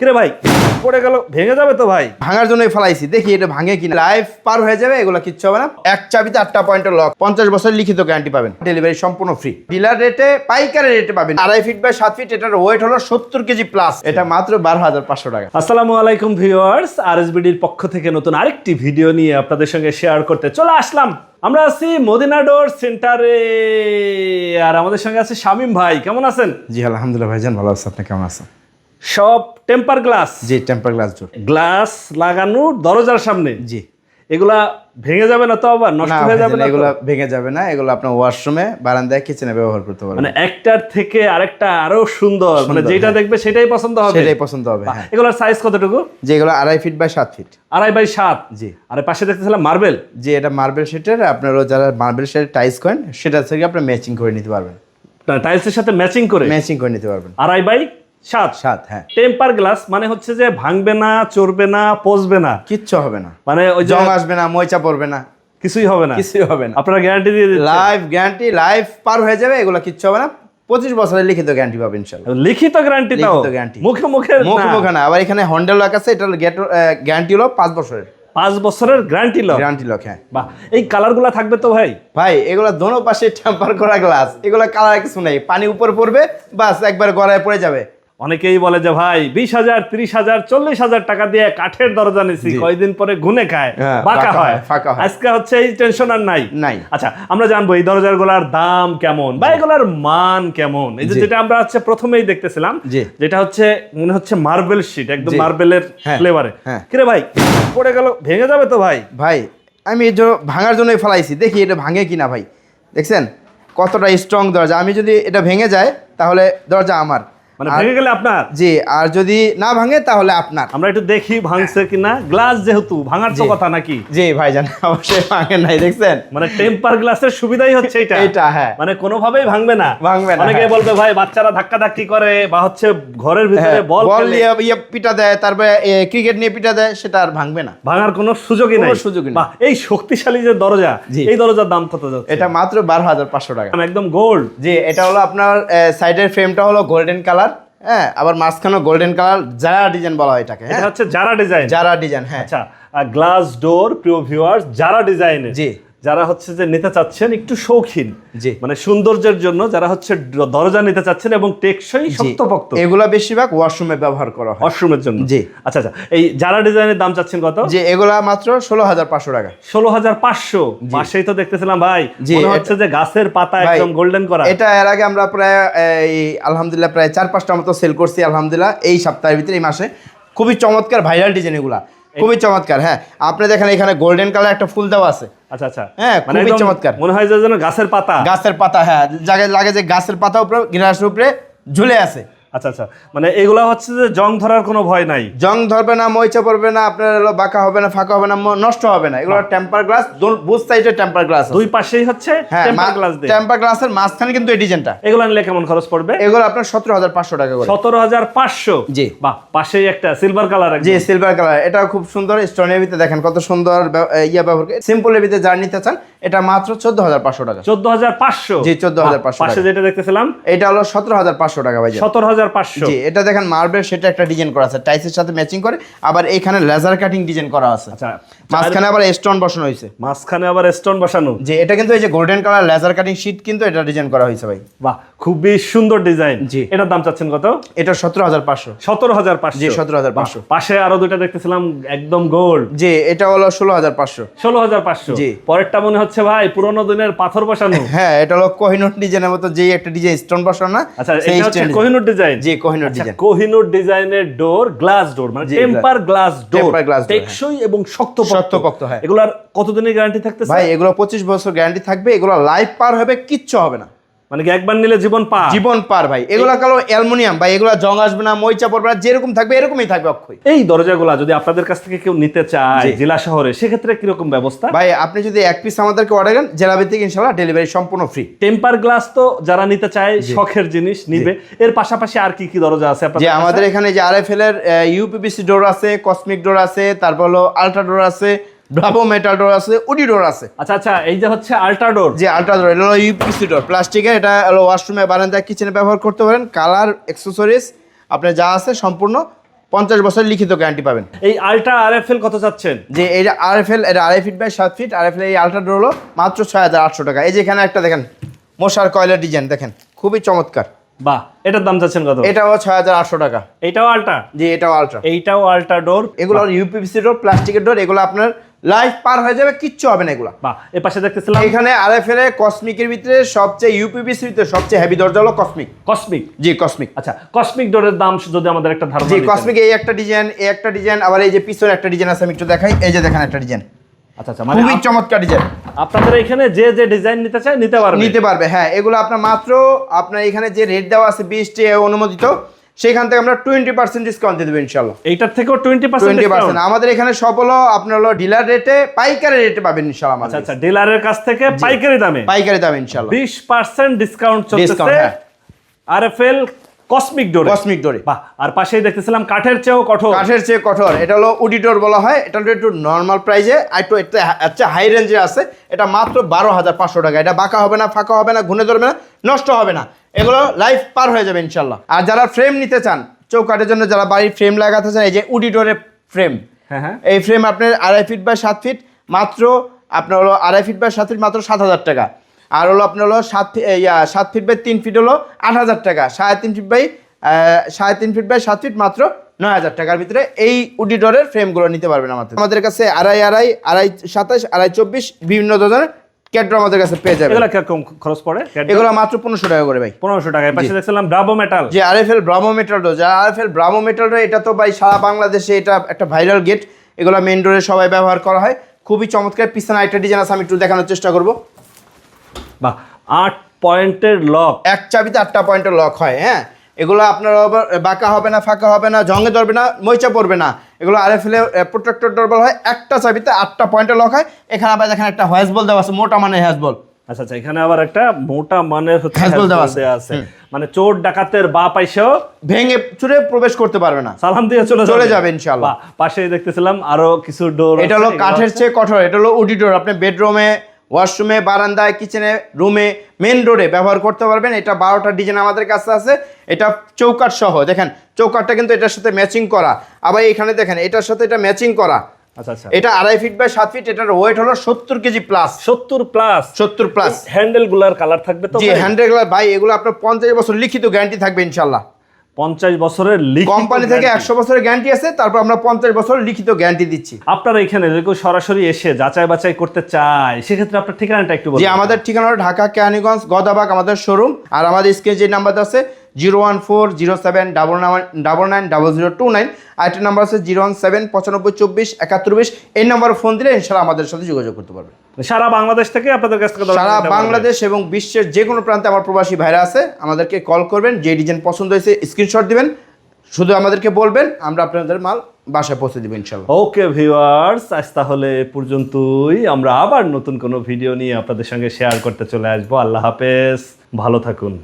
কিরে ভাই পড়ে গেল ভেঙে যাবে তো ভাই? ভাঙার জন্যই ফেলাইছি। দেখি এটা ভাঙে কিনা। লাইফ পার হয়ে যাবে এগুলো কিচ্ছু হবে না। এক চাবিতে আটটা পয়েন্টের লক পঞ্চাশ বছর লিখিত গ্যারান্টি পাবেন। ডেলিভারি সম্পূর্ণ ফ্রি ডিলার রেটে পাইকারি রেটে পাবেন। আড়াই ফিট বাই সাত ফিট এটার ওয়েট হলো সত্তর কেজি প্লাস এটা মাত্র বারো হাজার পাঁচশো টাকা। আসসালামু আলাইকুম ভিউয়ার্স আরএসবিডির পক্ষ থেকে নতুন আরেকটি ভিডিও নিয়ে আপনাদের সঙ্গে শেয়ার করতে চলে আসলাম। আমরা আছি মদিনা ডোর সেন্টারে আর আমাদের সঙ্গে আছে শামিম ভাই। কেমন আছেন? জি আলহামদুলিল্লাহ ভাইজান ভালো আছে। আপনি কেমন আছেন? সব টেম্পার গ্লাস। জি টেম্পার গ্লাস গ্লাস লাগানো দরজার সামনে। জি। এগুলা ভেঙে যাবে না তো আবার? নষ্ট হয়ে যাবে না? এগুলো ভেঙে যাবে না এগুলো আপনার ওয়াশরুমে বারান্দায় কিচেনে ব্যবহার করতে পারবেন। মানে একটার থেকে আরেকটা আরও সুন্দর মানে যেটা হ্যাঁ। দেখবে সেটাই পছন্দ হবে। সেটাই পছন্দ হবে হ্যাঁ। এগুলোর সাইজ কতটুকু? যে এগুলো আড়াই ফিট বাই সাত ফিট আড়াই বাই সাত? জি। আর পাশে দেখতেছিলাম মার্বেল যে এটা মার্বেল শেটের আপনারও যারা মার্বেল শেটের টাইস করেন সেটা থেকে আপনি ম্যাচিং করে নিতে পারবেন। টাইলসের সাথে ম্যাচিং করে? ম্যাচিং করে নিতে পারবেন। আড়াই বাই সাত সাত হ্যাঁ। টেম্পার গ্লাস মানে হচ্ছে যে ভাঙবে না চড়বে না পচবে না। কিচ্ছু হবে না। মানে ওই জং আসবে না ময়চা পড়বে না। কিছুই হবে না। কিছুই হবে না। আপনারা গ্যারান্টি দিয়ে লাইফ গ্যারান্টি লাইফ পার হয়ে যাবে এগুলো কিচ্ছু হবে না। পঁচিশ বছরের লিখিত গ্যারান্টি পাবেন ইনশাল্লাহ। লিখিত গ্যারান্টি লিখিত guarantee। মুখে মুখে? মুখে মুখে না। আবার এখানে হন্ডেল লক আছে এটার গ্যারান্টি হলো পাঁচ বছরের। পাঁচ বছরের গ্যারান্টি লো গ্যারান্টি লক হ্যাঁ। বাহ এই কালারগুলো থাকবে তো ভাই? ভাই এগুলো দোনো পাশে টেম্পার করা গ্লাস এগুলো কালার কিছু নেই। পানি উপর পড়বে বাস একবার গড়ায় পড়ে যাবে। অনেকেই বলে যে ভাই বিশ হাজার ত্রিশ হাজার চল্লিশ হাজার টাকা দিয়ে কাঠের দরজা নিছি কয়দিন পরে গুনে খায় হ্যাঁ, বাঁকা হয়। হয়, ফাঁকা হয়। আজকে হচ্ছে এই টেনশন আর নাই। নাই। আচ্ছা আমরা জানব এই দরজারগুলার দাম কেমন বা এগুলার মান কেমন? এই যে যেটা আমরা হচ্ছে প্রথমেই দেখতেছিলাম। যেটা হচ্ছে মনে হচ্ছে মার্বেল শিট একদম মার্বেলের হ্যাঁ, ফ্লেভারে হ্যাঁ। কিরে ভাই পড়ে গেল ভেঙে যাবে তো ভাই? ভাই আমি এই জন্য ভাঙার জন্যই ফেলাইছি। দেখি এটা ভাঙে কিনা ভাই। দেখছেন? কতটা স্ট্রং দরজা। আমি যদি এটা ভেঙে যায় তাহলে দরজা আমার। মানে ভেঙে গেলে আপনার? জি আর যদি না ভাঙে তাহলে আপনার। আমরা একটু দেখি ভাঙছে কিনা। গ্লাস যেহেতু ভাঙার তো কথা নাকি? জি ভাইজান অবশ্যই ভাঙে নাই দেখছেন? মানে টেম্পার গ্লাসের সুবিধাই হচ্ছে এটা। এটা হ্যাঁ। মানে কোনোভাবেই ভাঙবে না। ভাঙবে না, অনেকে হ্যাঁ। বলবে ভাই বাচ্চারা ধাক্কা ধাক্কি করে বা হচ্ছে ঘরের ভিতরে হ্যাঁ, বল বল নিয়ে ইয়ে পিটা দেয় তারপরে ক্রিকেট নিয়ে পিটা দেয় সেটা আর ভাঙবে না। ভাঙার কোনো সুযোগই কোনো নাই। সুযোগই নেই। এই শক্তিশালী যে দরজা। এই দরজার দাম কত যাচ্ছে? এটা মাত্র বারো হাজার পাঁচশো টাকা। একদম গোল্ড জি এটা হলো আপনার সাইডের ফ্রেমটা হলো গোল্ডেন কালার হ্যাঁ আবার মাঝখানে গোল্ডেন কালার যারা ডিজাইন বলা হয় এটাকে এটা হ্যাঁ? হচ্ছে যারা ডিজাইন যারা ডিজাইন হ্যাঁ। আচ্ছা গ্লাস ডোর প্রিয় ভিউয়ার্স যারা ডিজাইনের জি। যারা হচ্ছে যে নিতে চাচ্ছেন একটু শৌখিন। মানে সৌন্দর্যের জন্য যারা হচ্ছে দরজা নিতে চাচ্ছেন এবং টেকসই। শক্তপোক্ত। এগুলো বেশিরভাগ ওয়াশরুমে ব্যবহার করা হয়। ওয়াশরুমের জন্য। জি। আচ্ছা আচ্ছা এই যারা ডিজাইনের দাম চাচ্ছেন কত? যে এগুলা মাত্র ষোলো হাজার পাঁচশো টাকা। ষোলো হাজার পাঁচশো। পাশেই তো দেখতেছিলাম ভাই মনে হচ্ছে যে গাছের পাতা একদম গোল্ডেন করা। এটা এর আগে আমরা প্রায় এই আলহামদুলিল্লাহ প্রায় চার পাঁচটা মতো সেল করছি আলহামদুলিল্লাহ এই সপ্তাহের ভিতরে এই মাসে। খুবই চমৎকার ভাইরাল ডিজাইন এগুলা। খুবই চমৎকার হ্যাঁ। আপনি দেখেন এখানে গোল্ডেন কালার একটা ফুল দেওয়া আছে। আচ্ছা আচ্ছা। হ্যাঁ, মানে খুবই চমৎকার। মনে হয় যে যেন গাছের পাতা। গাছের পাতা হ্যাঁ জায়গায় লাগে যে গাছের পাতা উপরে গ্লাসের উপরে ঝুলে আছে। আচ্ছা আচ্ছা। মানে এগুলা হচ্ছে যে জং ধরার কোনো ভয় নাই? জং ধরবে না মইচা পড়বে না আপনার হলো বাঁকা হবে না ফাঁকা হবে না নষ্ট হবে না। এগুলো টেম্পার গ্লাস বুথ সাইডে টেম্পার গ্লাস দুই পাশেই হচ্ছে হ্যাঁ টেম্পার গ্লাস দিয়ে। টেম্পার গ্লাসের মাঝখানে কিন্তু এই ডিজাইনটা এগুলো নিলে কেমন খরচ পড়বে? এগুলো আপনার সতেরো হাজার পাঁচশো টাকা করে। সতেরো হাজার পাঁচশো? জি। বাহ পাশেই একটা সিলভার কালার জি সিলভার কালার এটা খুব সুন্দর স্টোনের ভিতরে দেখেন কত সুন্দর ইয়ে ব্যবহার করে। সিম্পলের ভিতরে যা নিতে চান এটা মাত্র চোদ্দ হাজার পাঁচশো টাকা। চোদ্দ হাজার পাঁচশো? জি, 14,500 পাশে টাকা। যেটা দেখতেছিলাম। এটা হলো সতেরো হাজার পাঁচশো টাকা ভাই সতেরো হাজার পাঁচশো জি এটা দেখেন মার্বেল সেটা একটা ডিজাইন করা আছে। টাইসের সাথে ম্যাচিং করে আবার এখানে লেজার কাটিং ডিজাইন করা আছে। আচ্ছা মাঝখানে আবার স্টোন বসানো হয়েছে। মাঝখানে আবার স্টোন বসানো। যে এটা কিন্তু এই যে golden colour laser cutting sheet কিন্তু এটা ডিজাইন করা হয়েছে ভাই। বাহ খুবই সুন্দর ডিজাইন। জি। এটার দাম চাচ্ছেন কত? এটা সতেরো হাজার পাঁচশো। সতেরো হাজার পাঁচশো। সতেরো হাজার পাঁচশো। পাশে আরও দুইটা দেখতেছিলাম একদম গোল্ড। যে এটা হলো ষোলো হাজার পাঁচশো। ষোলো হাজার পাঁচশো। জি। পরেরটা মনে হচ্ছে ভাই পুরোনো দিনের পাথর বসানো। হ্যাঁ এটা হলো কোহিনুর ডিজাইনের মতো যে একটা ডিজাইন স্টোন বসানো না আচ্ছা এটা হচ্ছে কোহিনুর ডিজাইন? জি কোহিনুর আচ্ছা, ডিজাইন। কোহিনুর ডিজাইনের ডোর গ্লাস ডোর মানে জি, টেম্পার গ্লাস। ডোর। door, টেকসই এবং শক্ত শক্তপোক্ত, হ্যাঁ। এগুলার কতদিনের গ্যারান্টি থাকতেছে? ভাই এগুলো পঁচিশ বছর গ্যারান্টি থাকবে এগুলো লাইফ পার হবে কিচ্ছু হবে না। মানে কি একবার নিলে জীবন পা জীবন পার ভাই। এগুলো কালো অ্যালুমিনিয়াম ভাই এগুলো জং আসবে না মইচা পড়বে না যেরকম থাকবে এরকমই থাকবে অক্ষয়। এই দরজাগুলা যদি আপনাদের কাছ থেকে কেউ নিতে চায় জেলা শহরে সেক্ষেত্রে কীরকম ব্যবস্থা? ভাই আপনি যদি এক পিস আমাদেরকে অর্ডার করেন জেলাবি থেকে ইনশাল্লাহ ডেলিভারি সম্পূর্ণ ফ্রি টেম্পার গ্লাস তো যারা নিতে চায় শখের জিনিস নিবে। এর পাশাপাশি আর কি কি দরজা আছে যে? আমাদের এখানে যে আর এফ এল এর ইউপিপিসি ডোর আছে কসমিক ডোর আছে তারপর হলো আলট্রা ডোর আছে ব্রাভো মেটাল ডোর আছে উডি ডোর আছে। আচ্ছা আচ্ছা এই যে হচ্ছে আল্ট্রাডোর যে আলট্রা ডোর এটা হলো ইউপিসি ডোর প্লাস্টিকের এটা হলো ওয়াশরুমে বারান্দা কিচেনে ব্যবহার করতে পারেন। কালার অ্যাক্সেসরিজ আপনার যা আছে সম্পূর্ণ পঞ্চাশ বছর লিখিত গ্যারান্টি পাবেন। এই আলট্রা আর এফ এল কত চাচ্ছেন? যে এটা আর এফ এল এটা আড়াই ফিট বাই সাত ফিট আর এফ এল এই আলট্রাডোর হলো মাত্র ছয় হাজার আটশো টাকা। এই যে এখানে একটা দেখেন মশার কয়লার ডিজাইন দেখেন খুবই চমৎকার। বাহ এটার দাম চাচ্ছেন কত? এটাও ছয় হাজার আটশো টাকা। এইটাও আলট্রা যে এটাও আলট্রা এইটাও আলট্রা ডোর এগুলো ইউপিভিসি ডোর প্লাস্টিকের ডোর এগুলো আপনার লাইফ পার হয়ে যাবে কিচ্ছু হবে না এগুলো। বাহ এ পাশে দেখতেছিলাম এখানে আর এফ এল কসমিকের ভিতরে সবচেয়ে ইউপিভিসির ভিতরে সবচেয়ে হেভি দরজা হলো কসমিক কসমিক জি কসমিক আচ্ছা কসমিক ডোরের দাম যদি আমাদের একটা ধারণা জি কসমিক এই একটা ডিজাইন এই একটা ডিজাইন আবার এই যে পিছনে একটা ডিজাইন আছে আমি একটু দেখাই। এই যে দেখেন একটা ডিজাইন আচ্ছা আচ্ছা মানে খুবই চমৎকার ডিজাইন আপনাদের এখানে যে যে ডিজাইন নিতে চায় নিতে পারবে। নিতে পারবে হ্যাঁ এগুলো আপনার মাত্র আপনার এখানে যে রেট দেওয়া আছে বিশটি অনুমোদিত সেখান থেকে আমরা টোয়েন্টি পার্সেন্ট ডিসকাউন্ট দিয়ে দেবো ইনশাল্লাহ এইটার থেকেও টোয়েন্টি টোয়েন্টি পার্সেন্ট পার্সেন্ট আমাদের এখানে সব হলো আপনার হলো ডিলার রেটে পাইকারি রেটে পাবেন ইনশাল্লাহ আচ্ছা আচ্ছা ডিলারের কাছ থেকে পাইকারি দামে? পাইকারি দামে ইনশাল্লাহ বিশ পার্সেন্ট ডিসকাউন্ট চলছে। আর এফ এল কসমিক ডোরে কসমিক ডোরে বাহ আর পাশেই দেখতেছিলাম কাঠের চেয়েও কঠোর। কাঠের চেয়ে কঠোর। এটা হলো উডিডোর বলা হয়। এটা হলো একটু নর্মাল প্রাইজে আর একটু আচ্ছা হাই রেঞ্জে আছে। এটা মাত্র বারো হাজার পাঁচশো টাকা। এটা বাঁকা হবে না ফাঁকা হবে না ঘুনে ধরবে না নষ্ট হবে না। এগুলো লাইফ পার হয়ে যাবে ইনশাল্লাহ। আর যারা ফ্রেম নিতে চান চৌকাঠের জন্য যারা বাড়ির ফ্রেম লাগাতে চান এই যে উডিডোরের ফ্রেম হ্যাঁ হ্যাঁ। এই ফ্রেম আপনার আড়াই ফিট বাই সাত ফিট মাত্র আপনার হলো আড়াই ফিট বাই সাত ফিট মাত্র সাত হাজার টাকা। আর হলো আপনার হলো সাত আহ, সাত ফিট বাই তিন ফিট হলো আট হাজার টাকা। সাড়ে তিন ফিট বাই সাড়ে তিন ফিট বাই সাত ফিট মাত্র নয় হাজার টাকার ভিতরে এই উডিডরের ফ্রেমগুলো নিতে পারবেন আমাদের। আমাদের কাছে আড়াই আড়াই আড়াই সাতাশ আড়াই চব্বিশ বিভিন্ন ধরনের ক্যাড্রো আমাদের কাছে পেয়ে যাবে এগুলো কীরকম খরচ পড়ে? এগুলো মাত্র পনেরোশো টাকা করে ভাই। পনেরোশো টাকায়। পাশে দেখছিলাম ব্রাভো মেটাল যে আরএফএল ব্রাহ্মো মেটাল ডো যা আরএফএল ব্রাহ্মো মেটাল ডো এটা তো ভাই সারা বাংলাদেশে এটা একটা ভাইরাল গেট এগুলো মেন ডোরে সবাই ব্যবহার করা হয়। খুবই চমৎকার। পিছনে একটা ডিজাইন আছে আমি একটু দেখানোর চেষ্টা করব। বাহ আট পয়েন্টের লক। এক চাবিতে আটটা পয়েন্টের লক হয় হ্যাঁ? এগুলো আপনার বাঁকা হবে না ফাঁকা হবে না জঙ্গে ধরবে না মইচা পড়বে না। এগুলো আরএফএল প্রোটেক্টর ডোর বলা হয় একটা চাবিতে আটটা পয়েন্টের লক হয়। এখানে আবার দেখেন একটা হ্যাজ বল দেওয়া আছে মোটা মানে হ্যাজ বল। আচ্ছা আচ্ছা এখানে আবার একটা মোটা মানের হচ্ছে আছে। মানে চোর ডাকাতের বা পাইছেও ভেঙে চুরে প্রবেশ করতে পারবে না। সালাম দিয়ে চলে চলে যাবে। ইনশাআল্লাহ। বাহ, পাশেই দেখতেছিলাম আরও কিছু ডোর এটা হলো কাঠের চেয়ে কঠোর এটা হলো উডিডোর আপনি বেডরুমে ওয়াশরুমে বারান্দায় কিচেনে রুমে মেন রোডে ব্যবহার করতে পারবেন। এটা বারোটা ডিজাইন আমাদের কাছে আছে। এটা চৌকাট সহ দেখেন চৌকাটটা কিন্তু এটার সাথে ম্যাচিং করা। আবার এখানে দেখেন এটার সাথে এটা ম্যাচিং করা। আচ্ছা আচ্ছা। এটা আড়াই ফিট বাই সাত ফিট এটার ওয়েট হলো সত্তর কেজি প্লাস সত্তর প্লাস সত্তর প্লাস হ্যান্ডেলগুলার কালার থাকবে তো ভাই? এগুলো আপনার পঞ্চাশ বছর লিখিত গ্যারান্টি থাকবে ইনশাল্লাহ। পঞ্চাশ বছরের কোম্পানি থেকে একশো বছরের গ্যারান্টি আছে তারপর আমরা পঞ্চাশ বছরের লিখিত গ্যারান্টি দিচ্ছি। আপনারা এখানে যদি কেউ সরাসরি এসে যাচাই বাছাই করতে চায় সেক্ষেত্রে আপনার ঠিকানাটা একটু যে আমাদের ঠিকানা ঢাকা কেরানীগঞ্জ গদাবাগ আমাদের শোরুম আর আমাদের স্ক্রিনে যে নাম্বার আছে zero one four zero seven double nine double nine double zero two nine. আরেকটা নাম্বার আছে জিরো ওয়ান সেভেন পঁচানব্বই চব্বিশ একাত্তর বিশ। এই নাম্বারে ফোন দিলে ইনশাল্লাহ আমাদের সাথে যোগাযোগ করতে পারবে। সারা বাংলাদেশ থেকে আপনাদের কাছ থেকে সারা বাংলাদেশ এবং বিশ্বের যে কোনো প্রান্তে আমার প্রবাসী ভাইরা আছে আমাদেরকে কল করবেন যে ডিজাইন পছন্দ হয়েছে স্ক্রিনশট দিবেন শুধু আমাদেরকে বলবেন আমরা আপনাদের মাল বাসায় পৌঁছে দেবো ইনশাল্লাহ। ওকে ভিউয়ার্স আজ তাহলে এ পর্যন্তই। আমরা আবার নতুন কোনো ভিডিও নিয়ে আপনাদের সঙ্গে শেয়ার করতে চলে আসব। আল্লাহ হাফেজ। ভালো থাকুন।